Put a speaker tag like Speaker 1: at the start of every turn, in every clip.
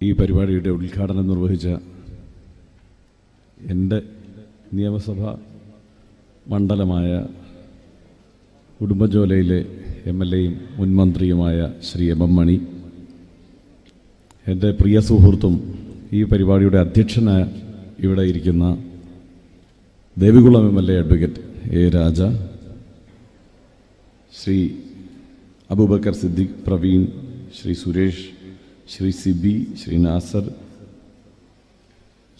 Speaker 1: ഈ പരിപാടിയുടെ ഉദ്ഘാടനം നിർവഹിച്ച എന്റെ നിയമസഭാ മണ്ഡലമായ കുടുംബജോലയിലെ എം എൽ എയും മുൻമന്ത്രിയുമായ ശ്രീ എം എം മണി എന്റെ പ്രിയ സുഹൃത്തും ഈ പരിപാടിയുടെ അധ്യക്ഷനായ ഇവിടെ ഇരിക്കുന്ന Devikulam M L A advocate A Raja Shri Aboobacker Siddique Praveen Shri Suresh Shri Siby Shri Nasser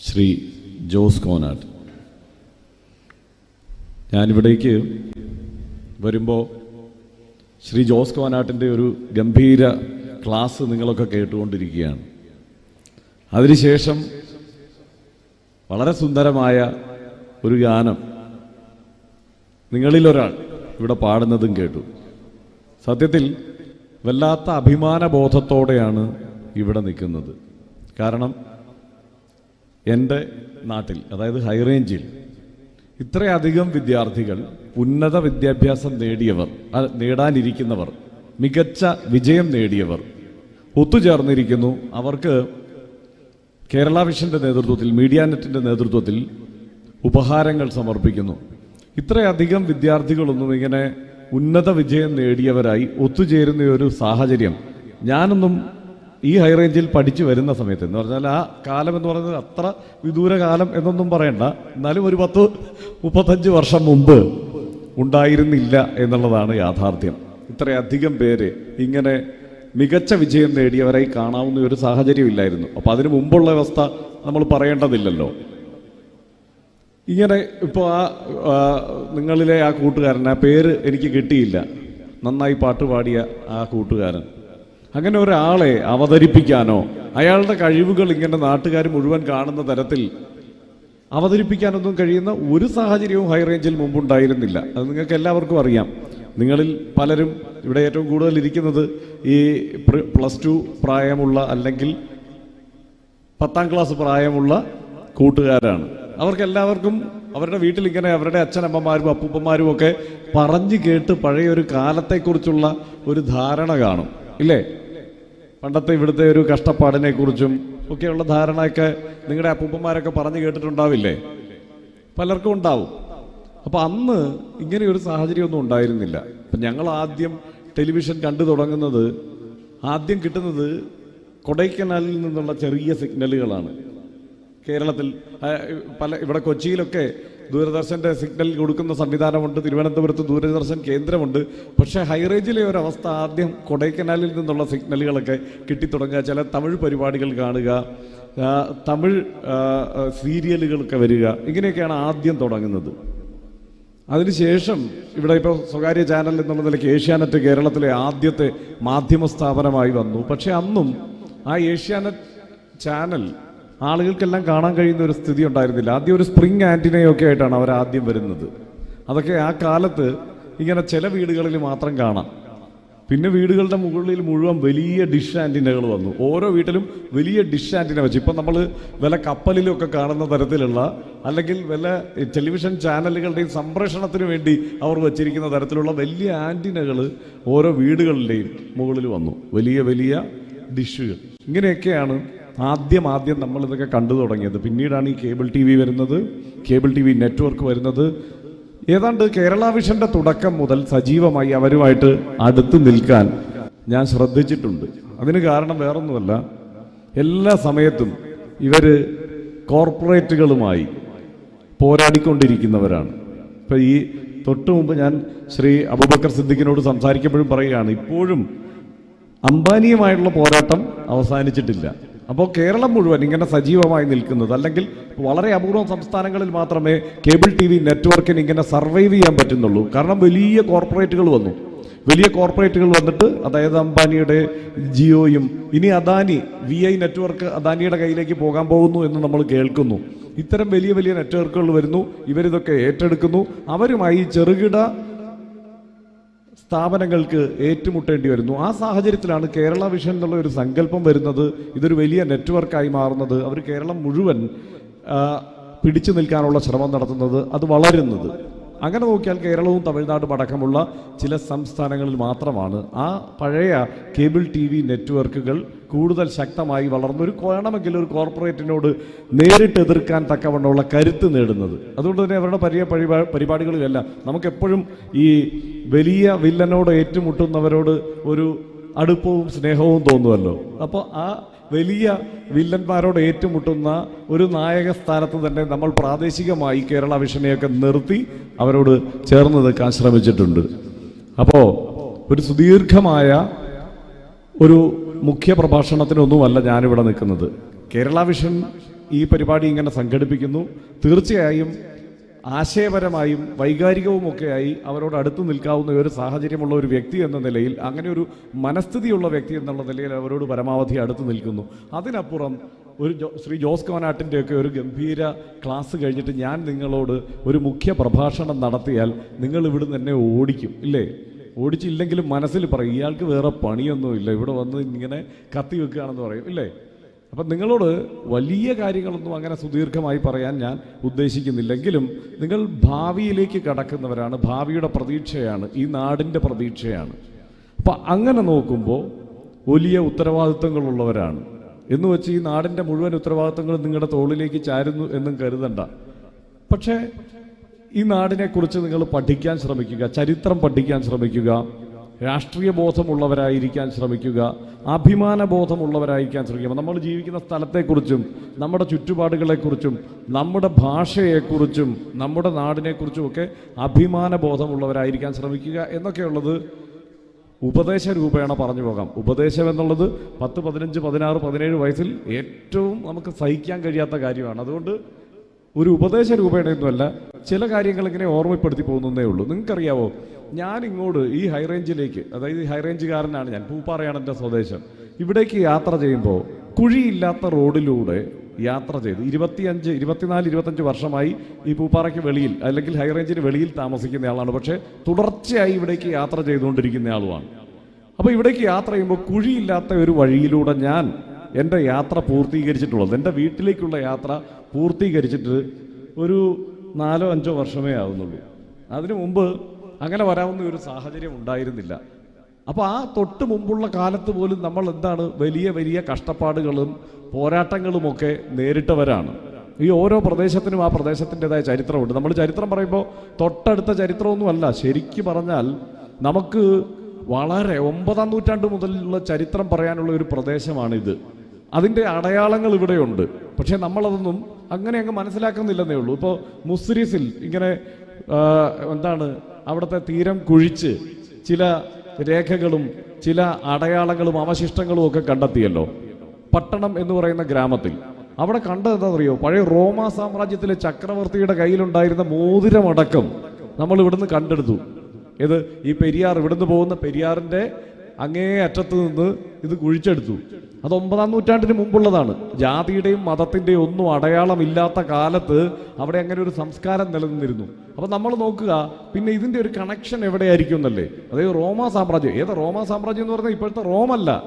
Speaker 1: Shri Jose Konat. ഞാനിവിടേക്ക് വരുമ്പോൾ ശ്രീ ജോസ് കോനാട്ടിന്റെ ഒരു ഗംഭീര ക്ലാസ് നിങ്ങളൊക്കെ കേട്ടുകൊണ്ടിരിക്കുകയാണ്. അതിനുശേഷം വളരെ സുന്ദരമായ ഒരു ഗാനം നിങ്ങളിലൊരാൾ ഇവിടെ പാടുന്നതും കേട്ടു. സത്യത്തിൽ വല്ലാത്ത അഭിമാന ബോധത്തോടെയാണ് ഇവിടെ നിൽക്കുന്നത്. കാരണം എന്റെ നാട്ടിൽ അതായത് ഹൈറേഞ്ചിൽ ഇത്രയധികം വിദ്യാർത്ഥികൾ ഉന്നത വിദ്യാഭ്യാസം നേടിയവർ നേടാനിരിക്കുന്നവർ മികച്ച വിജയം നേടിയവർ ഒത്തുചേർന്നിരിക്കുന്നു. അവർക്ക് കേരള വിഷന്റെ നേതൃത്വത്തിൽ മീഡിയ നെറ്റിന്റെ നേതൃത്വത്തിൽ ഉപഹാരങ്ങൾ സമർപ്പിക്കുന്നു. ഇത്രയധികം വിദ്യാർത്ഥികളൊന്നും ഇങ്ങനെ ഉന്നത വിജയം നേടിയവരായി ഒത്തുചേരുന്ന ഒരു സാഹചര്യം ഞാനൊന്നും ഈ ഹൈ റേഞ്ചിൽ പഠിച്ചു വരുന്ന സമയത്ത് എന്ന് പറഞ്ഞാൽ ആ കാലം എന്ന് പറയുന്നത് അത്ര വിദൂര കാലം എന്നൊന്നും പറയണ്ട. എന്നാലും ഒരു പത്ത് മുപ്പത്തഞ്ച് വർഷം മുമ്പ് ഉണ്ടായിരുന്നില്ല എന്നുള്ളതാണ് യാഥാർത്ഥ്യം. ഇത്രയധികം പേര് ഇങ്ങനെ മികച്ച വിജയം നേടിയവരായി കാണാവുന്ന ഒരു സാഹചര്യം ഇല്ലായിരുന്നു അപ്പൊ അതിനു മുമ്പുള്ള അവസ്ഥ നമ്മൾ പറയേണ്ടതില്ലല്ലോ. ഇങ്ങനെ ഇപ്പോൾ ആ, നിങ്ങളിലെ ആ കൂട്ടുകാരൻ ആ പേര് എനിക്ക് കിട്ടിയില്ല. നന്നായി പാട്ട് പാടിയ ആ കൂട്ടുകാരൻ. അങ്ങനെ ഒരാളെ അവതരിപ്പിക്കാനോ അയാളുടെ കഴിവുകൾ ഇങ്ങനെ നാട്ടുകാർ മുഴുവൻ കാണുന്ന തരത്തിൽ അവതരിപ്പിക്കാനൊന്നും കഴിയുന്ന ഒരു സാഹചര്യവും ഹൈ റേഞ്ചിൽ മുമ്പുണ്ടായിരുന്നില്ല. അത് നിങ്ങൾക്ക് എല്ലാവർക്കും അറിയാം. നിങ്ങളിൽ പലരും ഇവിടെ ഏറ്റവും കൂടുതൽ ഇരിക്കുന്നത് ഈ പ്ലസ് ടു പ്രായമുള്ള അല്ലെങ്കിൽ പത്താം ക്ലാസ് പ്രായമുള്ള കൂട്ടുകാരാണ്. അവർക്ക് എല്ലാവർക്കും അവരുടെ വീട്ടിൽ ഇങ്ങനെ അവരുടെ അച്ഛനമ്മമാരും അപ്പൂപ്പന്മാരും ഒക്കെ പറഞ്ഞു കേട്ട് പഴയ ഒരു കാലത്തെക്കുറിച്ചുള്ള ഒരു ധാരണ കാണും. ഇല്ലേ? പണ്ടത്തെ ഇവിടുത്തെ ഒരു കഷ്ടപ്പാടിനെ കുറിച്ചും ഒക്കെയുള്ള ധാരണയൊക്കെ നിങ്ങളുടെ അപ്പൂപ്പന്മാരൊക്കെ പറഞ്ഞു കേട്ടിട്ടുണ്ടാവില്ലേ? പലർക്കും ഉണ്ടാവും. അപ്പൊ അന്ന് ഇങ്ങനെ ഒരു സാഹചര്യമൊന്നും ഉണ്ടായിരുന്നില്ല. അപ്പൊ ഞങ്ങൾ ആദ്യം ടെലിവിഷൻ കണ്ടു തുടങ്ങുന്നത് ആദ്യം കിട്ടുന്നത് കൊടൈക്കനാലിൽ നിന്നുള്ള ചെറിയ സിഗ്നലുകളാണ്. കേരളത്തിൽ പല ഇവിടെ കൊച്ചിയിലൊക്കെ ദൂരദർശന്റെ സിഗ്നൽ കൊടുക്കുന്ന സംവിധാനമുണ്ട്. തിരുവനന്തപുരത്ത് ദൂരദർശൻ കേന്ദ്രമുണ്ട്. പക്ഷേ ഹൈറേഞ്ചിലെ ഒരവസ്ഥ ആദ്യം കൊടൈക്കനാലിൽ നിന്നുള്ള സിഗ്നലുകളൊക്കെ കിട്ടിത്തുടങ്ങുക. ചില തമിഴ് പരിപാടികൾ കാണുക. തമിഴ് സീരിയലുകളൊക്കെ വരിക. ഇങ്ങനെയൊക്കെയാണ് ആദ്യം തുടങ്ങുന്നത്. അതിനുശേഷം ഇവിടെ ഇപ്പോൾ സ്വകാര്യ ചാനൽ എന്നുള്ള നിലയ്ക്ക് ഏഷ്യാനെറ്റ് കേരളത്തിലെ ആദ്യത്തെ മാധ്യമ സ്ഥാപനമായി വന്നു. പക്ഷെ അന്നും ആ ഏഷ്യാനെറ്റ് ചാനൽ ആളുകൾക്കെല്ലാം കാണാൻ കഴിയുന്ന ഒരു സ്ഥിതി ഉണ്ടായിരുന്നില്ല. ആദ്യം ഒരു സ്പ്രിംഗ് ആന്റിനയൊക്കെ ആയിട്ടാണ് അവർ ആദ്യം വരുന്നത്. അതൊക്കെ ആ കാലത്ത് ഇങ്ങനെ ചില വീടുകളിൽ മാത്രം കാണാം. പിന്നെ വീടുകളുടെ മുകളിൽ മുഴുവൻ വലിയ ഡിഷ് ആന്റിനകൾ വന്നു. ഓരോ വീട്ടിലും വലിയ ഡിഷ് ആന്റിന വെച്ചു. ഇപ്പം നമ്മൾ വില കപ്പലിലൊക്കെ കാണുന്ന തരത്തിലുള്ള അല്ലെങ്കിൽ വില ടെലിവിഷൻ ചാനലുകളുടെയും സംപ്രേഷണത്തിന് വേണ്ടി അവർ വെച്ചിരിക്കുന്ന തരത്തിലുള്ള വലിയ ആന്റിനകൾ ഓരോ വീടുകളുടെയും മുകളിൽ വന്നു. വലിയ വലിയ ഡിഷുകൾ. ഇങ്ങനെയൊക്കെയാണ് ആദ്യം ആദ്യം നമ്മൾ ഇതൊക്കെ കണ്ടു തുടങ്ങിയത്. പിന്നീടാണ് ഈ കേബിൾ ടി വി വരുന്നത്. കേബിൾ ടി വി നെറ്റ്വർക്ക് വരുന്നത്. ഏതാണ്ട് കേരള വിഷന്റെ തുടക്കം മുതൽ സജീവമായി അവരുമായിട്ട് അടുത്ത് നിൽക്കാൻ ഞാൻ ശ്രദ്ധിച്ചിട്ടുണ്ട്. അതിന് കാരണം വേറൊന്നുമല്ല. എല്ലാ സമയത്തും ഇവർ കോർപ്പറേറ്റുകളുമായി പോരാടിക്കൊണ്ടിരിക്കുന്നവരാണ്. ഇപ്പൊ ഈ തൊട്ട് മുമ്പ് ഞാൻ ശ്രീ അബൂബക്കർ സിദ്ദിഖിനോട് സംസാരിക്കുമ്പോഴും പറയുകയാണ് ഇപ്പോഴും അംബാനിയുമായിട്ടുള്ള പോരാട്ടം അവസാനിച്ചിട്ടില്ല. അപ്പോൾ കേരളം മുഴുവൻ ഇങ്ങനെ സജീവമായി നിൽക്കുന്നത് അല്ലെങ്കിൽ വളരെ അപൂർവം സംസ്ഥാനങ്ങളിൽ മാത്രമേ കേബിൾ ടി വി നെറ്റ്വർക്കിന് ഇങ്ങനെ സർവൈവ് ചെയ്യാൻ പറ്റുന്നുള്ളൂ. കാരണം വലിയ കോർപ്പറേറ്റുകൾ വന്നു. വലിയ കോർപ്പറേറ്റുകൾ വന്നിട്ട് അതായത് അംബാനിയുടെ ജിയോയും ഇനി അദാനി വി ഐ നെറ്റ്വർക്ക് അദാനിയുടെ കയ്യിലേക്ക് പോകാൻ പോകുന്നു എന്ന് നമ്മൾ കേൾക്കുന്നു. ഇത്തരം വലിയ വലിയ നെറ്റ്വർക്കുകൾ വരുന്നു. ഇവരിതൊക്കെ ഏറ്റെടുക്കുന്നു. അവരുമായി ചെറുകിട സ്ഥാപനങ്ങൾക്ക് ഏറ്റുമുട്ടേണ്ടി വരുന്നു. ആ സാഹചര്യത്തിലാണ് കേരള വിഷൻ എന്നുള്ള ഒരു സങ്കല്പം വരുന്നത് ഇതൊരു വലിയ നെറ്റ്വർക്കായി മാറുന്നത്. അവർ കേരളം മുഴുവൻ പിടിച്ചു നിൽക്കാനുള്ള ശ്രമം നടത്തുന്നത്. അത് വളരുന്നത്. അങ്ങനെ നോക്കിയാൽ കേരളവും തമിഴ്നാടും അടക്കമുള്ള ചില സംസ്ഥാനങ്ങളിൽ മാത്രമാണ്. ആ പഴയ കേബിൾ ടി വി നെറ്റ്വർക്കുകൾ കൂടുതൽ ശക്തമായി വളർന്ന് ഒരു വേണമെങ്കിൽ ഒരു കോർപ്പറേറ്റിനോട് നേരിട്ട് എതിർക്കാൻ തക്കവണ്ണമുള്ള കരുത്ത് നേടുന്നത്. അതുകൊണ്ട് തന്നെ അവരുടെ പരിപാ പരിപാടികളിലല്ല നമുക്കെപ്പോഴും ഈ വലിയ വില്ലനോട് ഏറ്റുമുട്ടുന്നവരോട് ഒരു അടുപ്പവും സ്നേഹവും തോന്നുമല്ലോ അപ്പോൾ ആ വലിയ വില്ലന്മാരോട് ഏറ്റുമുട്ടുന്ന ഒരു നായക സ്ഥാനത്ത് തന്നെ നമ്മൾ പ്രാദേശികമായി കേരള വിഷനെയൊക്കെ നിർത്തി അവരോട് ചേർന്ന് നിൽക്കാൻ ശ്രമിച്ചിട്ടുണ്ട്. അപ്പോൾ ഒരു സുദീർഘമായ ഒരു മുഖ്യ പ്രഭാഷണത്തിനൊന്നുമല്ല ഞാനിവിടെ നിൽക്കുന്നത്. കേരള വിഷൻ ഈ പരിപാടി ഇങ്ങനെ സംഘടിപ്പിക്കുന്നു. തീർച്ചയായും ആശയപരമായും വൈകാരികവുമൊക്കെയായി അവരോട് അടുത്ത് നിൽക്കാവുന്ന ഒരു സാഹചര്യമുള്ള ഒരു വ്യക്തി എന്ന നിലയിൽ അങ്ങനെ ഒരു മനസ്ഥിതിയുള്ള വ്യക്തി എന്നുള്ള നിലയിൽ അവരോട് പരമാവധി അടുത്ത് നിൽക്കുന്നു. അതിനപ്പുറം ഒരു ശ്രീ ജോസ് കോനാട്ടിന്റെയൊക്കെ ഒരു ഗംഭീര ക്ലാസ് കഴിഞ്ഞിട്ട് ഞാൻ നിങ്ങളോട് ഒരു മുഖ്യ പ്രഭാഷണം നടത്തിയാൽ നിങ്ങൾ ഇവിടുന്ന് എന്നെ ഓടിക്കും ഇല്ലേ? ഓടിച്ചില്ലെങ്കിലും മനസ്സിൽ പറയും ഇയാൾക്ക് വേറെ പണിയൊന്നുമില്ല ഇവിടെ വന്ന് ഇങ്ങനെ കത്തി വെക്കുകയാണെന്ന് പറയും ഇല്ലേ? അപ്പം നിങ്ങളോട് വലിയ കാര്യങ്ങളൊന്നും അങ്ങനെ സുദീർഘമായി പറയാൻ ഞാൻ ഉദ്ദേശിക്കുന്നില്ലെങ്കിലും നിങ്ങൾ ഭാവിയിലേക്ക് കടക്കുന്നവരാണ് ഭാവിയുടെ പ്രതീക്ഷയാണ് ഈ നാടിന്റെ പ്രതീക്ഷയാണ്. അപ്പം അങ്ങനെ നോക്കുമ്പോൾ വലിയ ഉത്തരവാദിത്തങ്ങളുള്ളവരാണ്. എന്ന് വെച്ച് ഈ നാടിന്റെ മുഴുവൻ ഉത്തരവാദിത്തങ്ങളും നിങ്ങളുടെ തോളിലേക്ക് ചാരുന്നു എന്നും കരുതണ്ട. പക്ഷേ ഈ നാടിനെക്കുറിച്ച് നിങ്ങൾ പഠിക്കാൻ ശ്രമിക്കുക ചരിത്രം പഠിക്കാൻ ശ്രമിക്കുക രാഷ്ട്രീയ ബോധമുള്ളവരായിരിക്കാൻ ശ്രമിക്കുക അഭിമാന ബോധമുള്ളവരായിരിക്കാൻ ശ്രമിക്കുക നമ്മൾ ജീവിക്കുന്ന സ്ഥലത്തെക്കുറിച്ചും നമ്മുടെ ചുറ്റുപാടുകളെക്കുറിച്ചും നമ്മുടെ ഭാഷയെക്കുറിച്ചും നമ്മുടെ നാടിനെക്കുറിച്ചും ഒക്കെ അഭിമാന ബോധമുള്ളവരായിരിക്കാൻ ശ്രമിക്കുക എന്നൊക്കെയുള്ളത് ഉപദേശ രൂപേണ പറഞ്ഞു പോകാം. ഉപദേശം എന്നുള്ളത് പത്ത് പതിനഞ്ച് പതിനാറ് പതിനേഴ് വയസ്സിൽ ഏറ്റവും നമുക്ക് സഹിക്കാൻ കഴിയാത്ത കാര്യമാണ്. അതുകൊണ്ട് ഒരു ഉപദേശ രൂപേണയൊന്നുമല്ല. ചില കാര്യങ്ങൾ ഇങ്ങനെ ഓർമ്മപ്പെടുത്തി പോകുന്നതേ ഉള്ളൂ. നിങ്ങൾക്കറിയാവോ? ഞാൻ ഇങ്ങോട്ട് ഈ ഹൈറേഞ്ചിലേക്ക് അതായത് ഈ ഹൈറേഞ്ചുകാരനാണ് ഞാൻ പൂപ്പാറയാണ് എന്റെ സ്വദേശം. ഇവിടേക്ക് യാത്ര ചെയ്യുമ്പോൾ കുഴിയില്ലാത്ത റോഡിലൂടെ യാത്ര ചെയ്ത് ഇരുപത്തിയഞ്ച് ഇരുപത്തിനാല് ഇരുപത്തഞ്ച് വർഷമായി ഈ പൂപ്പാറയ്ക്ക് വെളിയിൽ അല്ലെങ്കിൽ ഹൈറേഞ്ചിന് വെളിയിൽ താമസിക്കുന്ന ആളാണ്. പക്ഷേ തുടർച്ചയായി ഇവിടേക്ക് യാത്ര ചെയ്തുകൊണ്ടിരിക്കുന്ന ആളുമാണ്. അപ്പോൾ ഇവിടേക്ക് യാത്ര ചെയ്യുമ്പോൾ കുഴിയില്ലാത്ത ഒരു വഴിയിലൂടെ ഞാൻ എന്റെ യാത്ര പൂർത്തീകരിച്ചിട്ടുള്ളത് എന്റെ വീട്ടിലേക്കുള്ള യാത്ര പൂർത്തീകരിച്ചിട്ട് ഒരു നാലോ അഞ്ചോ വർഷമേ ആവുന്നുള്ളൂ. അതിനു മുമ്പ് അങ്ങനെ വരാവുന്ന ഒരു സാഹചര്യം ഉണ്ടായിരുന്നില്ല. അപ്പോൾ ആ തൊട്ട് മുമ്പുള്ള കാലത്ത് പോലും നമ്മൾ എന്താണ് വലിയ വലിയ കഷ്ടപ്പാടുകളും പോരാട്ടങ്ങളുമൊക്കെ നേരിട്ടവരാണ്. ഈ ഓരോ പ്രദേശത്തിനും ആ പ്രദേശത്തിന്റെതായ ചരിത്രമുണ്ട്. നമ്മൾ ചരിത്രം പറയുമ്പോൾ തൊട്ടടുത്ത ചരിത്രമൊന്നുമല്ല. ശരിക്കും പറഞ്ഞാൽ നമുക്ക് വളരെ ഒമ്പതാം നൂറ്റാണ്ട് മുതലുള്ള ചരിത്രം പറയാനുള്ള ഒരു പ്രദേശമാണിത്. അതിന്റെ അടയാളങ്ങൾ ഇവിടെയുണ്ട്. പക്ഷേ നമ്മളതൊന്നും അങ്ങനെ അങ്ങ് മനസ്സിലാക്കുന്നില്ലെന്നേ ഉള്ളൂ. ഇപ്പോൾ മുസ്രീസിൽ ഇങ്ങനെ എന്താണ് അവിടുത്തെ തീരം കുഴിച്ച് ചില രേഖകളും ചില അടയാളങ്ങളും അവശിഷ്ടങ്ങളും ഒക്കെ കണ്ടെത്തിയല്ലോ. പട്ടണം എന്ന് പറയുന്ന ഗ്രാമത്തിൽ. അവിടെ കണ്ടത് എന്താണെന്നറിയോ? പഴയ റോമാ സാമ്രാജ്യത്തിലെ ചക്രവർത്തിയുടെ കയ്യിലുണ്ടായിരുന്ന മോതിരമടക്കം നമ്മൾ ഇവിടുന്ന് കണ്ടെടുത്തു. ഇത് ഈ പെരിയാർ ഇവിടുന്ന് പോകുന്ന പെരിയാറിന്റെ അങ്ങേ അറ്റത്ത് നിന്ന് ഇത് കുഴിച്ചെടുത്തു. അത് ഒമ്പതാം നൂറ്റാണ്ടിന് മുമ്പുള്ളതാണ്. ജാതിയുടെയും മതത്തിന്റെയും ഒന്നും അടയാളമില്ലാത്ത കാലത്ത് അവിടെ അങ്ങനെ ഒരു സംസ്കാരം നിലനിന്നിരുന്നു. അപ്പം നമ്മൾ നോക്കുക പിന്നെ ഇതിന്റെ ഒരു കണക്ഷൻ എവിടെയായിരിക്കും എന്നല്ലേ? അതായത് റോമ സാമ്രാജ്യം. ഏത് റോമ സാമ്രാജ്യം എന്ന് പറഞ്ഞാൽ ഇപ്പോഴത്തെ റോമല്ല.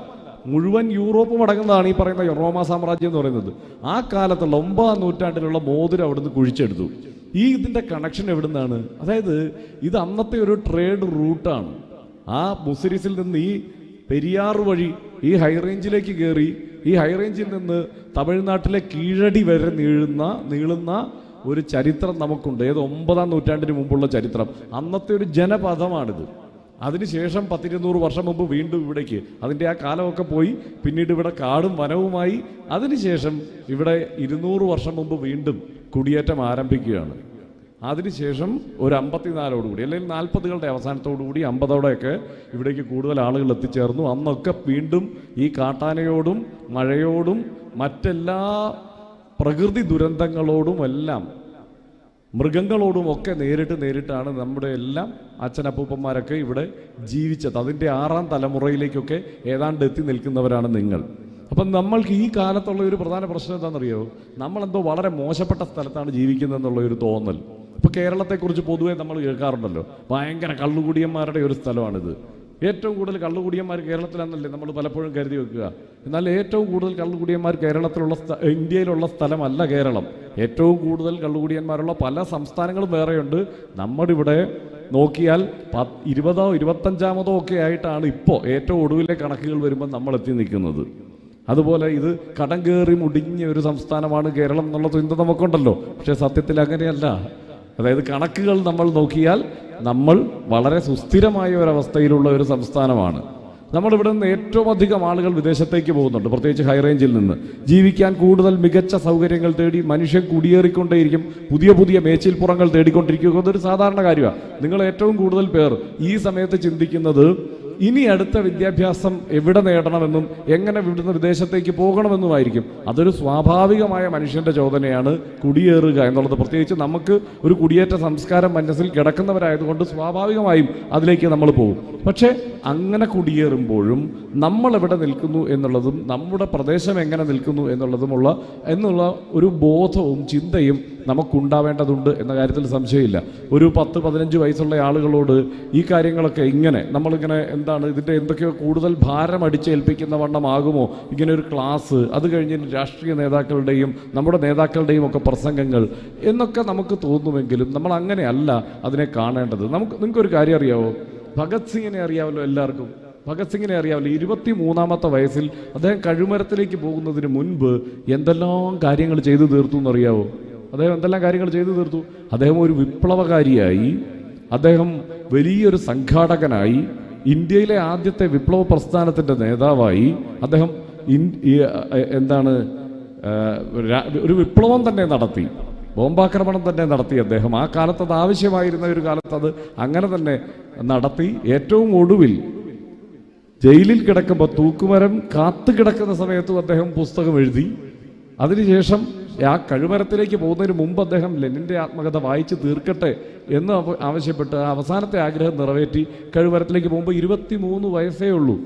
Speaker 1: മുഴുവൻ യൂറോപ്പും അടങ്ങുന്നതാണ് ഈ പറയുന്ന റോമ സാമ്രാജ്യം എന്ന് പറയുന്നത്. ആ കാലത്തുള്ള ഒമ്പതാം നൂറ്റാണ്ടിലുള്ള മോതിരം അവിടുന്ന് കുഴിച്ചെടുത്തു. ഈ ഇതിന്റെ കണക്ഷൻ എവിടുന്നാണ്? അതായത് ഇത് അന്നത്തെ ഒരു ട്രേഡ് റൂട്ടാണ് ആ മുസിരിസിൽ നിന്ന് ഈ പെരിയാർ വഴി ഈ ഹൈറേഞ്ചിലേക്ക് കയറി ഈ ഹൈറേഞ്ചിൽ നിന്ന് തമിഴ്നാട്ടിലെ കീഴടി വരെ നീളുന്ന നീളുന്ന ഒരു ചരിത്രം നമുക്കുണ്ട്. ഏത് ഒമ്പതാം നൂറ്റാണ്ടിന് മുമ്പുള്ള ചരിത്രം. അന്നത്തെ ഒരു ജനപഥമാണിത്. അതിനുശേഷം പത്തിരുന്നൂറ് വർഷം മുമ്പ് വീണ്ടും ഇവിടേക്ക്. അതിന്റെ ആ കാലമൊക്കെ പോയി പിന്നീട് ഇവിടെ കാടും വനവുമായി. അതിനുശേഷം ഇവിടെ ഇരുന്നൂറ് വർഷം മുമ്പ് വീണ്ടും കുടിയേറ്റം ആരംഭിക്കുകയാണ്. അതിനുശേഷം ഒരു അമ്പത്തിനാലോടുകൂടി അല്ലെങ്കിൽ നാൽപ്പതുകളുടെ അവസാനത്തോടുകൂടി അമ്പതോടെയൊക്കെ ഇവിടേക്ക് കൂടുതൽ ആളുകൾ എത്തിച്ചേർന്നു. അന്നൊക്കെ വീണ്ടും ഈ കാട്ടാനയോടും മഴയോടും മറ്റെല്ലാ പ്രകൃതി ദുരന്തങ്ങളോടും എല്ലാം മൃഗങ്ങളോടും ഒക്കെ നേരിട്ട് നേരിട്ടാണ് നമ്മുടെ എല്ലാം അച്ഛനപ്പൂപ്പന്മാരൊക്കെ ഇവിടെ ജീവിച്ചത്. അതിന്റെ ആറാം തലമുറയിലേക്കൊക്കെ ഏതാണ്ട് എത്തി നിൽക്കുന്നവരാണ് നിങ്ങൾ. അപ്പം നമ്മൾക്ക് ഈ കാലത്തുള്ള ഒരു പ്രധാന പ്രശ്നം എന്താണെന്നറിയോ? നമ്മളെന്തോ വളരെ മോശപ്പെട്ട സ്ഥലത്താണ് ജീവിക്കുന്നത് എന്നുള്ള ഒരു തോന്നൽ. ഇപ്പൊ കേരളത്തെക്കുറിച്ച് പൊതുവേ നമ്മൾ കേൾക്കാറുണ്ടല്ലോ. ഭയങ്കര കള്ളുകുടിയന്മാരുടെ ഒരു സ്ഥലമാണിത്. ഏറ്റവും കൂടുതൽ കള്ളുകുടിയന്മാർ കേരളത്തിലാണെന്നല്ലേ നമ്മൾ പലപ്പോഴും കരുതി വെക്കുക. എന്നാൽ ഏറ്റവും കൂടുതൽ കള്ളുകുടിയന്മാർ കേരളത്തിലുള്ള ഇന്ത്യയിലുള്ള സ്ഥലമല്ല കേരളം. ഏറ്റവും കൂടുതൽ കള്ളുകുടിയന്മാരുള്ള പല സംസ്ഥാനങ്ങളും വേറെയുണ്ട്. നമ്മുടെ ഇവിടെ നോക്കിയാൽ പത്ത് ഇരുപതോ ഇരുപത്തഞ്ചാമതോ ഒക്കെ ആയിട്ടാണ് ഇപ്പോൾ ഏറ്റവും ഒടുവിലെ കണക്കുകൾ വരുമ്പോൾ നമ്മൾ എത്തി നിൽക്കുന്നത്. അതുപോലെ ഇത് കടം കയറി മുടിഞ്ഞ ഒരു സംസ്ഥാനമാണ് കേരളം എന്നുള്ള ചിന്ത നമുക്കുണ്ടല്ലോ. പക്ഷേ സത്യത്തിൽ അങ്ങനെയല്ല. അതായത് കണക്കുകൾ നമ്മൾ നോക്കിയാൽ നമ്മൾ വളരെ സുസ്ഥിരമായ ഒരവസ്ഥയിലുള്ള ഒരു സംസ്ഥാനമാണ്. നമ്മളിവിടെ നിന്ന് ഏറ്റവും അധികം ആളുകൾ വിദേശത്തേക്ക് പോകുന്നുണ്ട്. പ്രത്യേകിച്ച് ഹൈറേഞ്ചിൽ നിന്ന്. ജീവിക്കാൻ കൂടുതൽ മികച്ച സൗകര്യങ്ങൾ തേടി മനുഷ്യൻ കുടിയേറിക്കൊണ്ടേയിരിക്കും. പുതിയ പുതിയ മേച്ചിൽപ്പുറങ്ങൾ തേടിക്കൊണ്ടിരിക്കുക. അതൊരു സാധാരണ കാര്യമാണ് നിങ്ങൾ ഏറ്റവും കൂടുതൽ പേർ ഈ സമയത്ത് ചിന്തിക്കുന്നത് ഇനി അടുത്ത വിദ്യാഭ്യാസം എവിടെ നേടണമെന്നും എങ്ങനെ ഇവിടുന്ന് വിദേശത്തേക്ക് പോകണമെന്നുമായിരിക്കും. അതൊരു സ്വാഭാവികമായ മനുഷ്യന്റെ ചോദനയാണ് കുടിയേറുക എന്നുള്ളത്. പ്രത്യേകിച്ച് നമുക്ക് ഒരു കുടിയേറ്റ സംസ്കാരം മനസ്സിൽ കിടക്കുന്നവരായതുകൊണ്ട് സ്വാഭാവികമായും അതിലേക്ക് നമ്മൾ പോകും. പക്ഷേ അങ്ങനെ കുടിയേറുമ്പോഴും നമ്മൾ എവിടെ നിൽക്കുന്നു എന്നുള്ളതും നമ്മുടെ പ്രദേശം എങ്ങനെ നിൽക്കുന്നു എന്നുള്ളതുമുള്ള എന്നുള്ള ഒരു ബോധവും ചിന്തയും നമുക്കുണ്ടാവേണ്ടതുണ്ട് എന്ന കാര്യത്തിൽ സംശയമില്ല. ഒരു പത്ത് പതിനഞ്ച് വയസ്സുള്ള ആളുകളോട് ഈ കാര്യങ്ങളൊക്കെ ഇങ്ങനെ നമ്മളിങ്ങനെ എന്താണ് ഇതിന്റെ എന്തൊക്കെയോ കൂടുതൽ ഭാരം അടിച്ചേൽപ്പിക്കുന്ന വണ്ണമാകുമോ? ഇങ്ങനെ ഒരു ക്ലാസ് അത് കഴിഞ്ഞ് രാഷ്ട്രീയ നേതാക്കളുടെയും നമ്മുടെ നേതാക്കളുടെയും ഒക്കെ പ്രസംഗങ്ങൾ എന്നൊക്കെ നമുക്ക് തോന്നുമെങ്കിലും നമ്മൾ അങ്ങനെയല്ല അതിനെ കാണേണ്ടത്. നമുക്ക് നിങ്ങൾക്കൊരു കാര്യം അറിയാവോ? ഭഗത് സിംഗിനെ അറിയാമല്ലോ എല്ലാവർക്കും? ഭഗത് സിംഗിനെ അറിയാമല്ലോ ഇരുപത്തി മൂന്നാമത്തെ വയസ്സിൽ അദ്ദേഹം കഴുമരത്തിലേക്ക് പോകുന്നതിന് മുൻപ് എന്തെല്ലാം കാര്യങ്ങൾ ചെയ്തു തീർത്തു എന്നറിയാവോ? അദ്ദേഹം എന്തെല്ലാം കാര്യങ്ങൾ ചെയ്തു തീർത്തു? അദ്ദേഹം ഒരു വിപ്ലവകാരിയായി അദ്ദേഹം വലിയൊരു സംഘാടകനായി ഇന്ത്യയിലെ ആദ്യത്തെ വിപ്ലവ പ്രസ്ഥാനത്തിന്റെ നേതാവായി അദ്ദേഹം എന്താണ് ഒരു വിപ്ലവം തന്നെ നടത്തി ബോംബാക്രമണം തന്നെ നടത്തി അദ്ദേഹം. ആ കാലത്ത് അത് ആവശ്യമായിരുന്ന ഒരു കാലത്ത് അത് അങ്ങനെ തന്നെ നടത്തി. ഏറ്റവും ഒടുവിൽ ജയിലിൽ കിടക്കുമ്പോൾ തൂക്കുമരം കാത്തു കിടക്കുന്ന സമയത്തും അദ്ദേഹം പുസ്തകം എഴുതി. അതിനുശേഷം ആ കഴുമരത്തിലേക്ക് പോകുന്നതിന് മുമ്പ് അദ്ദേഹം ലെനിന്റെ ആത്മകഥ വായിച്ച് തീർക്കട്ടെ എന്ന് ആവശ്യപ്പെട്ട് അവസാനത്തെ ആഗ്രഹം നിറവേറ്റി കഴുമരത്തിലേക്ക് പോകുമ്പോൾ ഇരുപത്തി മൂന്ന് വയസ്സേ ഉള്ളൂ.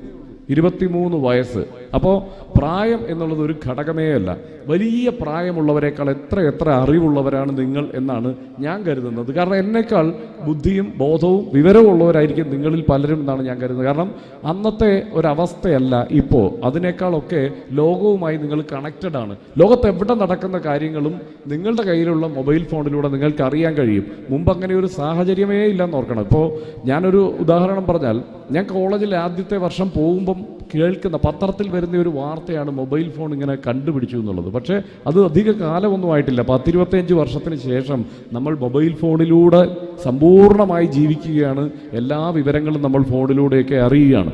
Speaker 1: ഇരുപത്തിമൂന്ന് വയസ്സ്. അപ്പോൾ പ്രായം എന്നുള്ളത് ഒരു ഘടകമേ അല്ല. വലിയ പ്രായമുള്ളവരെക്കാൾ എത്ര എത്ര അറിവുള്ളവരാണ് നിങ്ങൾ എന്നാണ് ഞാൻ കരുതുന്നത്. കാരണം എന്നേക്കാൾ ബുദ്ധിയും ബോധവും വിവരവും ഉള്ളവരായിരിക്കും നിങ്ങളിൽ പലരും എന്നാണ് ഞാൻ കരുതുന്നത്. കാരണം അന്നത്തെ ഒരവസ്ഥയല്ല ഇപ്പോൾ അതിനേക്കാളൊക്കെ ലോകവുമായി നിങ്ങൾ കണക്റ്റഡ് ആണ്. ലോകത്ത് എവിടെ നടക്കുന്ന കാര്യങ്ങളും നിങ്ങളുടെ കയ്യിലുള്ള മൊബൈൽ ഫോണിലൂടെ നിങ്ങൾക്ക് അറിയാൻ കഴിയും. മുമ്പ് അങ്ങനെ ഒരു സാഹചര്യമേ ഇല്ലെന്ന് ഓർക്കണം. ഇപ്പോൾ ഞാനൊരു ഉദാഹരണം പറഞ്ഞാൽ ഞാൻ കോളേജിൽ ആദ്യത്തെ വർഷം പോകുമ്പം കേൾക്കുന്ന പത്രത്തിൽ വരുന്ന ഒരു വാർത്തയാണ് മൊബൈൽ ഫോൺ ഇങ്ങനെ കണ്ടുപിടിച്ചു എന്നുള്ളത്. പക്ഷേ അത് അധിക കാലമൊന്നും ആയിട്ടില്ല. പത്തിരുപത്തഞ്ച് വർഷത്തിന് ശേഷം നമ്മൾ മൊബൈൽ ഫോണിലൂടെ സമ്പൂർണമായി ജീവിക്കുകയാണ്. എല്ലാ വിവരങ്ങളും നമ്മൾ ഫോണിലൂടെയൊക്കെ അറിയുകയാണ്.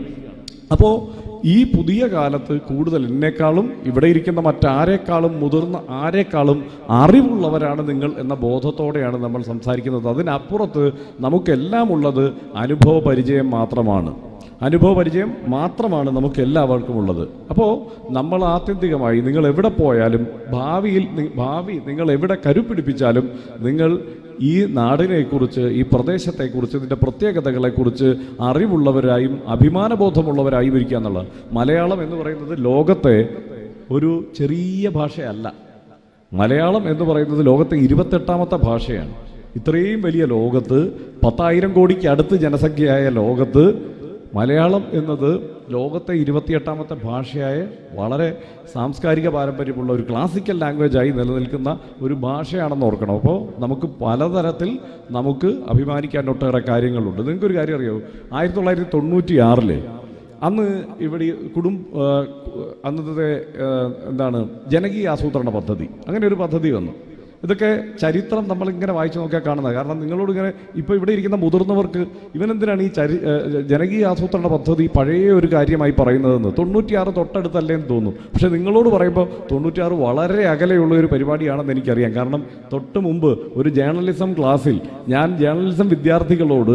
Speaker 1: അപ്പോൾ ഈ പുതിയ കാലത്ത് കൂടുതൽ എന്നെക്കാളും ഇവിടെ ഇരിക്കുന്ന മറ്റാരേക്കാളും മുതിർന്ന ആരെക്കാളും അറിവുള്ളവരാണ് നിങ്ങൾ എന്ന ബോധത്തോടെയാണ് നമ്മൾ സംസാരിക്കുന്നത്. അതിനപ്പുറത്ത് നമുക്കെല്ലാം ഉള്ളത് അനുഭവ പരിചയം മാത്രമാണ്. അനുഭവ പരിചയം മാത്രമാണ് നമുക്ക് എല്ലാവർക്കും ഉള്ളത്. അപ്പോൾ നമ്മൾ ആത്യന്തികമായി നിങ്ങൾ എവിടെ പോയാലും ഭാവിയിൽ ഭാവി നിങ്ങൾ എവിടെ കരുപിടിപ്പിച്ചാലും നിങ്ങൾ ഈ നാടിനെക്കുറിച്ച് ഈ പ്രദേശത്തെക്കുറിച്ച് ഇതിന്റെ പ്രത്യേകതകളെക്കുറിച്ച് അറിവുള്ളവരായും അഭിമാനബോധമുള്ളവരായും ഇരിക്കുക എന്നുള്ളത് മലയാളം എന്ന് പറയുന്നത് ലോകത്തെ ഒരു ചെറിയ ഭാഷയല്ല. മലയാളം എന്ന് പറയുന്നത് ലോകത്തെ ഇരുപത്തെട്ടാമത്തെ ഭാഷയാണ്. ഇത്രയും വലിയ ലോകത്ത് പത്തായിരം കോടിക്ക് അടുത്ത് ജനസംഖ്യയായ ലോകത്ത് മലയാളം എന്നത് ലോകത്തെ ഇരുപത്തിയെട്ടാമത്തെ ഭാഷയായ വളരെ സാംസ്കാരിക പാരമ്പര്യമുള്ള ഒരു ക്ലാസിക്കൽ ലാംഗ്വേജ് ആയി നിലനിൽക്കുന്ന ഒരു ഭാഷയാണെന്ന് ഓർക്കണം. അപ്പോൾ നമുക്ക് പലതരത്തിൽ നമുക്ക് അഭിമാനിക്കാൻ ഒട്ടേറെ കാര്യങ്ങളുണ്ട്. നിങ്ങൾക്കൊരു കാര്യം അറിയാമോ ആയിരത്തി തൊള്ളായിരത്തി തൊണ്ണൂറ്റി ആറിലെ അന്ന് ഇവിടെ കുടും അന്നത്തെ എന്താണ് ജനകീയ ആസൂത്രണ പദ്ധതി. അങ്ങനെ ഒരു പദ്ധതി വന്നു. ഇതൊക്കെ ചരിത്രം നമ്മളിങ്ങനെ വായിച്ചു നോക്കിയാൽ കാണുന്നത്. കാരണം നിങ്ങളോട് ഇങ്ങനെ ഇപ്പോൾ ഇവിടെ ഇരിക്കുന്ന മുതിർന്നവർക്ക് ഇവനെന്തിനാണ് ഈ ചരി ജനകീയ ആസൂത്രണ പദ്ധതി പഴയ ഒരു കാര്യമായി പറയുന്നതെന്ന്? തൊണ്ണൂറ്റിയാറ് തൊട്ടടുത്തല്ലേ എന്ന് തോന്നുന്നു പക്ഷെ നിങ്ങളോട് പറയുമ്പോൾ തൊണ്ണൂറ്റിയാറ് വളരെ അകലെയുള്ള ഒരു പരിപാടിയാണെന്ന് എനിക്കറിയാം. കാരണം തൊട്ട് മുമ്പ് ഒരു ജേർണലിസം ക്ലാസ്സിൽ ഞാൻ ജേർണലിസം വിദ്യാർത്ഥികളോട്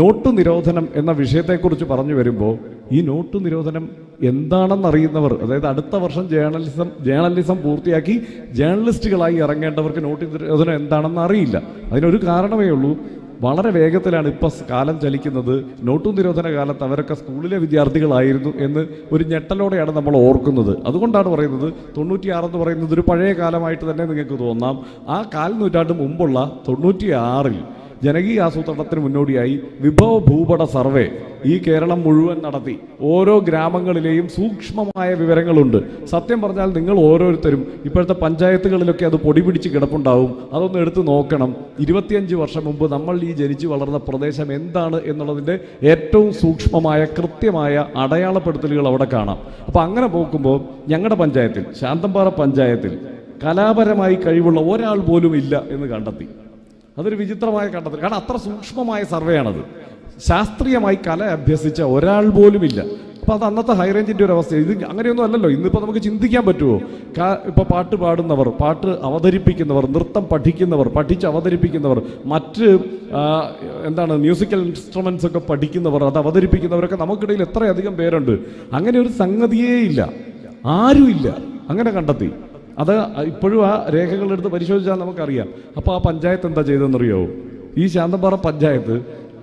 Speaker 1: നോട്ട് നിരോധനം എന്ന വിഷയത്തെക്കുറിച്ച് പറഞ്ഞു വരുമ്പോൾ ഈ നോട്ട് നിരോധനം എന്താണെന്നറിയുന്നവർ അതായത് അടുത്ത വർഷം ജേർണലിസം ജേർണലിസം പൂർത്തിയാക്കി ജേർണലിസ്റ്റുകളായി ഇറങ്ങേണ്ടവർക്ക് നോട്ട് നിരോധനം എന്താണെന്ന് അറിയില്ല. അതിനൊരു കാരണമേ ഉള്ളൂ. വളരെ വേഗത്തിലാണ് ഇപ്പം കാലം ചലിക്കുന്നത്. നോട്ടു നിരോധന കാലത്ത് അവരൊക്കെ സ്കൂളിലെ വിദ്യാർത്ഥികളായിരുന്നു എന്ന് ഒരു ഞെട്ടലോടെയാണ് നമ്മൾ ഓർക്കുന്നത്. അതുകൊണ്ടാണ് പറയുന്നത് തൊണ്ണൂറ്റിയാറ് പറയുന്നത് ഒരു പഴയ കാലമായിട്ട് തന്നെ നിങ്ങൾക്ക് തോന്നാം. ആ കാൽ നൂറ്റാണ്ട് മുമ്പുള്ള തൊണ്ണൂറ്റിയാറിൽ ജനകീയ ആസൂത്രണത്തിന് മുന്നോടിയായി വിഭവ ഭൂപട സർവേ ഈ കേരളം മുഴുവൻ നടത്തി. ഓരോ ഗ്രാമങ്ങളിലെയും സൂക്ഷ്മമായ വിവരങ്ങളുണ്ട്. സത്യം പറഞ്ഞാൽ നിങ്ങൾ ഓരോരുത്തരും ഇപ്പോഴത്തെ പഞ്ചായത്തുകളിലൊക്കെ അത് പൊടി പിടിച്ച് കിടപ്പുണ്ടാവും. അതൊന്ന് എടുത്ത് നോക്കണം. ഇരുപത്തിയഞ്ച് വർഷം മുമ്പ് നമ്മൾ ഈ ജനിച്ചു വളർന്ന പ്രദേശം എന്താണ് എന്നുള്ളതിന്റെ ഏറ്റവും സൂക്ഷ്മമായ കൃത്യമായ അടയാളപ്പെടുത്തലുകൾ അവിടെ കാണാം. അപ്പോൾ അങ്ങനെ നോക്കുമ്പോൾ ഞങ്ങളുടെ പഞ്ചായത്തിൽ ശാന്തമ്പാറ പഞ്ചായത്തിൽ കലാപരമായി കഴിവുള്ള ഒരാൾ പോലും ഇല്ല എന്ന് കണ്ടെത്തി. അതൊരു വിചിത്രമായ കണ്ടെത്തൽ. കാരണം അത്ര സൂക്ഷ്മമായ സർവേ ആണത് ശാസ്ത്രീയമായി കല അഭ്യസിച്ച ഒരാൾ പോലും ഇല്ല. അപ്പൊ അത് അന്നത്തെ ഹൈറേഞ്ചിന്റെ ഒരു അവസ്ഥ. ഇത് അങ്ങനെയൊന്നും അല്ലല്ലോ. ഇന്നിപ്പോ നമുക്ക് ചിന്തിക്കാൻ പറ്റുമോ ഇപ്പൊ പാട്ട് പാടുന്നവർ പാട്ട് അവതരിപ്പിക്കുന്നവർ നൃത്തം പഠിക്കുന്നവർ പഠിച്ച് അവതരിപ്പിക്കുന്നവർ മറ്റ് എന്താണ് മ്യൂസിക്കൽ ഇൻസ്ട്രുമെന്റ്സ് ഒക്കെ പഠിക്കുന്നവർ അത് അവതരിപ്പിക്കുന്നവരൊക്കെ നമുക്കിടയിൽ എത്രയധികം പേരുണ്ട്. അങ്ങനെ ഒരു സംഗതിയേ ഇല്ല. ആരുമില്ല അങ്ങനെ കണ്ടെത്തി. അത് ഇപ്പോഴും ആ രേഖകളെടുത്ത് പരിശോധിച്ചാൽ നമുക്കറിയാം. അപ്പോൾ ആ പഞ്ചായത്ത് എന്താ ചെയ്തതെന്നറിയോ? ഈ ശാന്തമ്പാറ പഞ്ചായത്ത്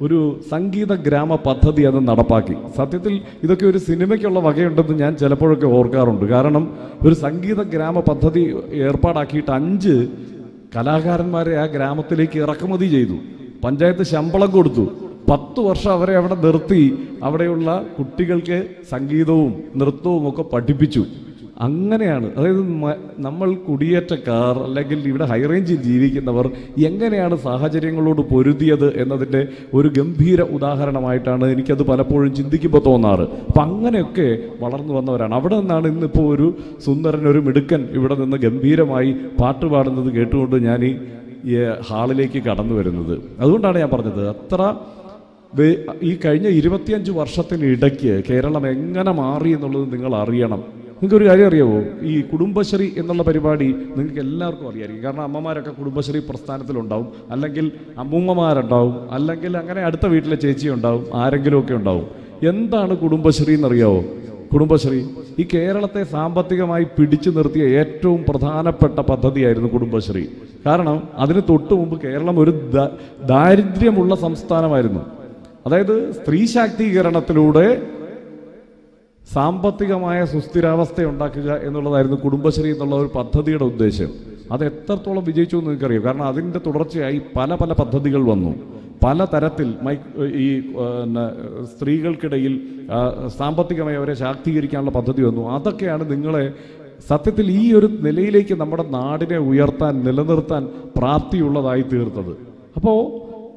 Speaker 1: ഒരു സംഗീത ഗ്രാമ പദ്ധതി അത് നടപ്പാക്കി. സത്യത്തിൽ ഇതൊക്കെ ഒരു സിനിമയ്ക്കുള്ള വകയുണ്ടെന്ന് ഞാൻ ചിലപ്പോഴൊക്കെ ഓർക്കാറുണ്ട്. കാരണം ഒരു സംഗീത ഗ്രാമ പദ്ധതി ഏർപ്പാടാക്കിയിട്ട് അഞ്ച് കലാകാരന്മാരെ ആ ഗ്രാമത്തിലേക്ക് ഇറക്കുമതി ചെയ്തു. പഞ്ചായത്ത് ശമ്പളം കൊടുത്തു. പത്ത് വർഷം അവരെ അവിടെ നിർത്തി. അവിടെയുള്ള കുട്ടികൾക്ക് സംഗീതവും നൃത്തവും ഒക്കെ പഠിപ്പിച്ചു. അങ്ങനെയാണ്. അതായത് നമ്മൾ കുടിയേറ്റക്കാർ അല്ലെങ്കിൽ ഇവിടെ ഹൈറേഞ്ചിൽ ജീവിക്കുന്നവർ എങ്ങനെയാണ് സാഹചര്യങ്ങളോട് പൊരുതിയത് എന്നതിന്റെ ഒരു ഗംഭീര ഉദാഹരണമായിട്ടാണ് എനിക്കത് പലപ്പോഴും ചിന്തിക്കുമ്പോൾ തോന്നാറ്. അപ്പം അങ്ങനെയൊക്കെ വളർന്നു വന്നവരാണ്. അവിടെ നിന്നാണ് ഇന്നിപ്പോൾ ഒരു സുന്ദരൻ ഒരു മിടുക്കൻ ഇവിടെ നിന്ന് ഗംഭീരമായി പാട്ട് പാടുന്നത് കേട്ടുകൊണ്ട് ഞാൻ ഈ ഹാളിലേക്ക് കടന്നു വരുന്നത്. അതുകൊണ്ടാണ് ഞാൻ പറഞ്ഞത് അത്ര ഈ കഴിഞ്ഞ ഇരുപത്തിയഞ്ച് വർഷത്തിനിടയ്ക്ക് കേരളം എങ്ങനെ മാറി എന്നുള്ളത് നിങ്ങൾ അറിയണം. നിങ്ങൾക്ക് ഒരു കാര്യം അറിയാവോ? ഈ കുടുംബശ്രീ എന്നുള്ള പരിപാടി നിങ്ങൾക്ക് എല്ലാവർക്കും അറിയായിരിക്കും. കാരണം അമ്മമാരൊക്കെ കുടുംബശ്രീ പ്രസ്ഥാനത്തിലുണ്ടാവും. അല്ലെങ്കിൽ അമ്മൂമ്മമാരുണ്ടാവും. അല്ലെങ്കിൽ അങ്ങനെ അടുത്ത വീട്ടിലെ ചേച്ചി ഉണ്ടാവും ആരെങ്കിലുമൊക്കെ ഉണ്ടാവും. എന്താണ് കുടുംബശ്രീ എന്നറിയാവോ? കുടുംബശ്രീ ഈ കേരളത്തെ സാമ്പത്തികമായി പിടിച്ചു നിർത്തിയ ഏറ്റവും പ്രധാനപ്പെട്ട പദ്ധതിയായിരുന്നു കുടുംബശ്രീ. കാരണം അതിന് തൊട്ടു മുമ്പ് കേരളം ഒരു ദാരിദ്ര്യമുള്ള സംസ്ഥാനമായിരുന്നു. അതായത് സ്ത്രീ ശാക്തീകരണത്തിലൂടെ സാമ്പത്തികമായ സുസ്ഥിരാവസ്ഥ ഉണ്ടാക്കുക എന്നുള്ളതായിരുന്നു കുടുംബശ്രീ എന്നുള്ള ഒരു പദ്ധതിയുടെ ഉദ്ദേശം. അത് എത്രത്തോളം വിജയിച്ചു എന്ന് നിങ്ങൾക്കറിയാം? കാരണം അതിന്റെ തുടർച്ചയായി പല പല പദ്ധതികൾ വന്നു. പല തരത്തിൽ മൈ ഈ സ്ത്രീകൾക്കിടയിൽ സാമ്പത്തികമായി അവരെ ശാക്തീകരിക്കാനുള്ള പദ്ധതി വന്നു. അതൊക്കെയാണ് നിങ്ങളെ സത്യത്തിൽ ഈ ഒരു നിലയിലേക്ക് നമ്മുടെ നാടിനെ ഉയർത്താൻ നിലനിർത്താൻ പ്രാപ്തിയുള്ളതായി തീർത്തത്. അപ്പോൾ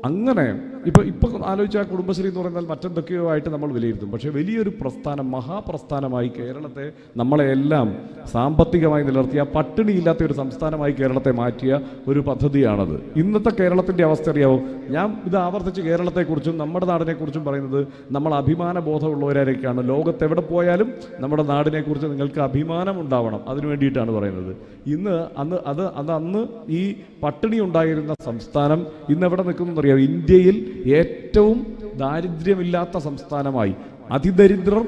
Speaker 1: അങ്ങനെ ഇപ്പൊ ഇപ്പൊ ആലോചിച്ച കുടുംബശ്രീ എന്ന് പറഞ്ഞാൽ മറ്റെന്തൊക്കെയോ ആയിട്ട് നമ്മൾ വിലയിരുത്തും. പക്ഷേ വലിയൊരു പ്രസ്ഥാനം മഹാപ്രസ്ഥാനമായി കേരളത്തെ നമ്മളെ എല്ലാം സാമ്പത്തികമായി നിലനിർത്തിയ പട്ടിണിയില്ലാത്ത ഒരു സംസ്ഥാനമായി കേരളത്തെ മാറ്റിയ ഒരു പദ്ധതിയാണത്. ഇന്നത്തെ കേരളത്തിന്റെ അവസ്ഥ അറിയാവോ? ഞാൻ ഇത് ആവർത്തിച്ച് കേരളത്തെക്കുറിച്ചും നമ്മുടെ നാടിനെക്കുറിച്ചും പറയുന്നത് നമ്മൾ അഭിമാന ബോധമുള്ളവരായിരിക്കാണ് ലോകത്ത് എവിടെ പോയാലും നമ്മുടെ നാടിനെക്കുറിച്ച് നിങ്ങൾക്ക് അഭിമാനം ഉണ്ടാവണം അതിനു വേണ്ടിയിട്ടാണ് പറയുന്നത്. ഇന്ന് അന്ന് അത് അത് അന്ന് ഈ പട്ടിണി ഉണ്ടായിരുന്ന സംസ്ഥാനം ഇന്ന് എവിടെ നിൽക്കുന്നു അറിയാം ഇന്ത്യയിൽ ഏറ്റവും ദാരിദ്ര്യമില്ലാത്ത സംസ്ഥാനമായി അതിദരിദ്രർ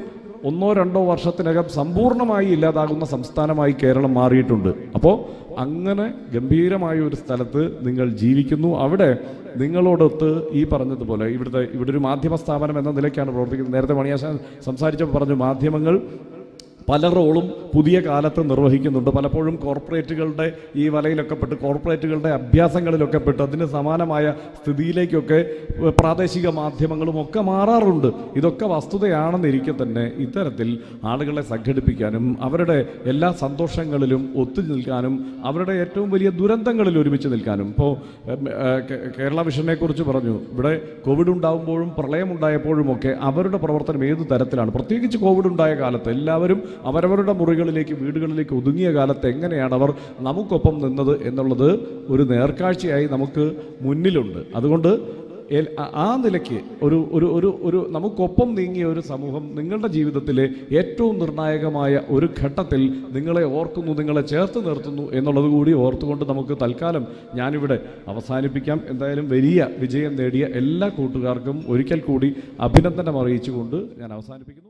Speaker 1: ഒന്നോ രണ്ടോ വർഷത്തിനകം സമ്പൂർണമായി ഇല്ലാതാകുന്ന സംസ്ഥാനമായി കേരളം മാറിയിട്ടുണ്ട്. അപ്പോൾ അങ്ങനെ ഗംഭീരമായ ഒരു സ്ഥലത്ത് നിങ്ങൾ ജീവിക്കുന്നു. അവിടെ നിങ്ങളോടൊത്ത് ഈ പറഞ്ഞതുപോലെ ഇവിടുത്തെ ഇവിടെ ഒരു മാധ്യമ സ്ഥാപനം എന്ന നിലയ്ക്കാണ് പ്രവർത്തിക്കുന്നത്. നേരത്തെ മണിയാശാൻ സംസാരിച്ചപ്പോൾ പറഞ്ഞു മാധ്യമങ്ങൾ പല റോളും പുതിയ കാലത്ത് നിർവഹിക്കുന്നുണ്ട്. പലപ്പോഴും കോർപ്പറേറ്റുകളുടെ ഈ വലയിലൊക്കെ പെട്ട് കോർപ്പറേറ്റുകളുടെ അഭ്യാസങ്ങളിലൊക്കെ പെട്ട് അതിന് സമാനമായ സ്ഥിതിയിലേക്കൊക്കെ പ്രാദേശിക മാധ്യമങ്ങളും ഒക്കെ മാറാറുണ്ട്. ഇതൊക്കെ വസ്തുതയാണെന്നിരിക്കെ തന്നെ ഇത്തരത്തിൽ ആളുകളെ സംഘടിപ്പിക്കാനും അവരുടെ എല്ലാ സന്തോഷങ്ങളിലും ഒത്തു നിൽക്കാനും അവരുടെ ഏറ്റവും വലിയ ദുരന്തങ്ങളിൽ ഒരുമിച്ച് നിൽക്കാനും. ഇപ്പോൾ കേരള വിഷനെ കുറിച്ച് പറഞ്ഞു. ഇവിടെ കോവിഡ് ഉണ്ടാകുമ്പോഴും പ്രളയം ഉണ്ടായപ്പോഴും ഒക്കെ അവരുടെ പ്രവർത്തനം ഏത് തരത്തിലാണ്? പ്രത്യേകിച്ച് കോവിഡ് ഉണ്ടായ കാലത്ത് എല്ലാവരും അവരവരുടെ മുറികളിലേക്ക് വീടുകളിലേക്ക് ഒതുങ്ങിയ കാലത്ത് എങ്ങനെയാണ് അവർ നമുക്കൊപ്പം നിന്നത് എന്നുള്ളത് ഒരു നേർക്കാഴ്ചയായി നമുക്ക് മുന്നിലുണ്ട്. അതുകൊണ്ട് ആ- നിലയ്ക്ക് ഒരു ഒരു ഒരു ഒരു നമുക്കൊപ്പം നീങ്ങിയ ഒരു സമൂഹം നിങ്ങളുടെ ജീവിതത്തിലെ ഏറ്റവും നിർണായകമായ ഒരു ഘട്ടത്തിൽ നിങ്ങളെ ഓർക്കുന്നു നിങ്ങളെ ചേർത്ത് നിർത്തുന്നു എന്നുള്ളത് കൂടി ഓർത്തുകൊണ്ട് നമുക്ക് തൽക്കാലം ഞാനിവിടെ അവസാനിപ്പിക്കാം. എന്തായാലും വലിയ വിജയം നേടിയ എല്ലാ കൂട്ടുകാർക്കും ഒരിക്കൽ കൂടി അഭിനന്ദനം അറിയിച്ചുകൊണ്ട് ഞാൻ അവസാനിപ്പിക്കുന്നു.